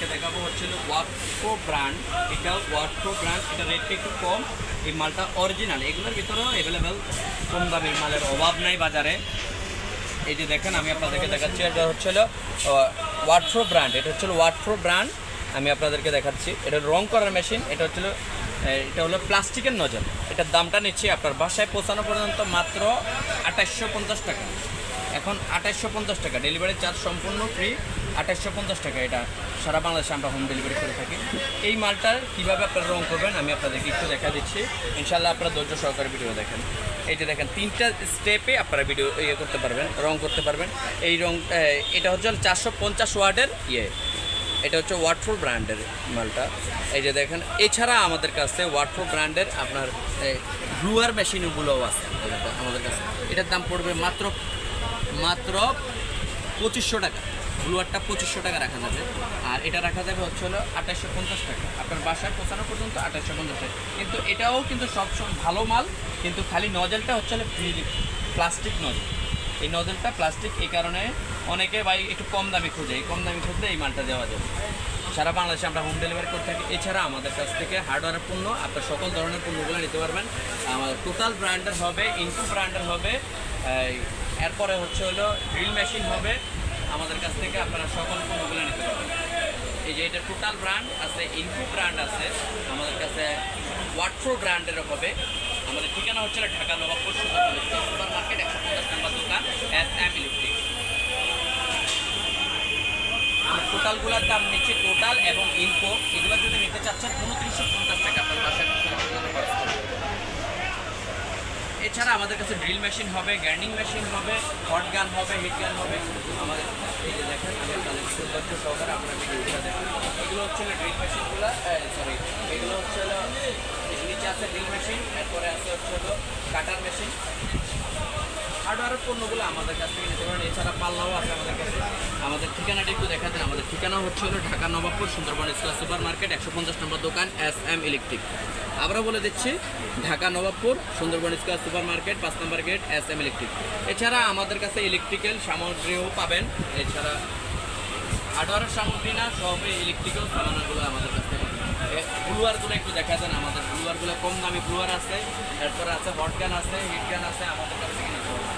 আজকে দেখাবো হচ্ছে ওয়াট্রো ব্র্যান্ড এটা ওয়াট্রো ব্র্যান্ড এটা রেটটা একটু কম। এই মালটা অরিজিনাল এগুলোর ভিতরেও অ্যাভেলেবেল কম দামের মালের অভাব নাই বাজারে। এই যে দেখেন, আমি আপনাদেরকে দেখাচ্ছি। এটা হচ্ছিল ওয়াট্রো ব্র্যান্ড এটা হচ্ছিল ওয়াট্রো ব্র্যান্ড আমি আপনাদেরকে দেখাচ্ছি। এটা রং করার মেশিন এটা হচ্ছিল এটা হলো প্লাস্টিকের নজল এটার দামটা নিচ্ছি আপনার বাসায় পৌঁছানো পর্যন্ত মাত্র আঠাশশো টাকা। এখন আঠাশশো পঞ্চাশ টাকা। ডেলিভারি চার্জ সম্পূর্ণ ফ্রি আঠাশশো পঞ্চাশ টাকা। এটা সারা বাংলাদেশে আমরা হোম ডেলিভারি করে থাকি। এই মালটার কীভাবে আপনারা রং করবেন আমি আপনাদেরকে একটু দেখা দিচ্ছি। ইনশাল্লাহ আপনারা ধৈর্য সহকারে ভিডিও দেখেন। এই যে দেখেন, তিনটা স্টেপে আপনারা ভিডিও ইয়ে করতে পারবেন, রং করতে পারবেন। এই রং এটা হচ্ছে চারশো পঞ্চাশ ওয়ার্ডের ইয়ে। এটা হচ্ছে ওয়াটফোর ব্র্যান্ডের মালটা। এই যে দেখেন, এছাড়া আমাদের কাছে ওয়াটফোর ব্র্যান্ডের আপনার ব্লুয়ার মেশিনগুলোও আছে আমাদের কাছে। এটার দাম পড়বে মাত্র মাত্র পঁচিশশো টাকা। ব্লুয়ারটা পঁচিশশো টাকা রাখা যাবে। আর এটা রাখা যাবে হচ্ছে হলো আঠাশশো পঞ্চাশ টাকা। আপনার বাসায় পৌঁছানো পর্যন্ত আঠাশশো পঞ্চাশ টাকা। কিন্তু এটাও কিন্তু সবসময় ভালো মাল, কিন্তু খালি নজেলটা হচ্ছে হলো প্লাস্টিক নজেল এই নজেলটা প্লাস্টিক এই কারণে অনেকে ভাই একটু কম দামি খোঁজে। এই কম দামি খুঁজলে এই মালটা দেওয়া যাবে। সারা বাংলাদেশে আমরা হোম ডেলিভারি করে থাকি। এছাড়া আমাদের কাছ থেকে হার্ডওয়্যার পণ্য, আপনার সকল ধরনের পণ্যগুলো নিতে পারবেন। আমাদের টোটাল ব্র্যান্ডের হবে ইনটু ব্র্যান্ডের হবে এরপরে হচ্ছে হলো ড্রিল মেশিন হবে। আমাদের কাছ থেকে আপনারা সকল পণ্যগুলো নিতে পারবেন। এই যে এটা টোটাল ব্র্যান্ড আছে ইনফু ব্র্যান্ড আছে, আমাদের কাছে ওয়াটফোর ব্র্যান্ডের হবে। আমাদের ঠিকানা হচ্ছে ঢাকা নবাবপুর সুপার মার্কেট একশো পঞ্চাশ নম্বর দোকান এস এম ইলেকট্রিক টোটালগুলোর দাম নিচ্ছে টোটাল এবং ইনফো এগুলো যদি নিতে চাচ্ছেন, উনত্রিশশো পঞ্চাশ টাকা আপনার বাসায় পৌঁছানোর জন্য খরচ করবে। এছাড়া আমাদের কাছে ড্রিল মেশিন হবে গ্যান্ডিং মেশিন হবে হট গান হবে হিট গান হবে। আমাদের এই যে দেখেন আপনাদের সৌন্দর্য সহকারে আপনার ভিডিওটা দেখেন এগুলো হচ্ছে ড্রিল মেশিনগুলো সরি এগুলো হচ্ছে নিচে আছে ড্রিল মেশিন এরপরে আছে হচ্ছে কাটার মেশিন হার্ডওয়্যারের পণ্যগুলো আমাদের কাছ থেকে নিতে পারেন। এছাড়া পাল্লাও আছে আমাদের কাছে। আমাদের ঠিকানাটা একটু দেখা দেন। আমাদের ঠিকানা হচ্ছে হলো Dhaka Nawabpur Sundarban square super market, একশো পঞ্চাশ নম্বর দোকান, এস এম ইলেকট্রিক। আবারও বলে দিচ্ছি, Dhaka Nawabpur Sundarban square super market, পাঁচ নম্বর গেট, এস এম ইলেকট্রিক। এছাড়া আমাদের কাছে ইলেকট্রিক্যাল সামগ্রীও পাবেন। এছাড়া হার্ডওয়্যারের সামগ্রী না, সবই ইলেকট্রিক্যাল সামানগুলো আমাদের কাছে ব্লুয়ারগুলো একটু দেখা দেন। আমাদের ব্লুয়ারগুলো কম দামি ব্লুয়ার আছে, এরপরে আছে হট গান আছে হিট গান আছে, আমাদের কাছ হবে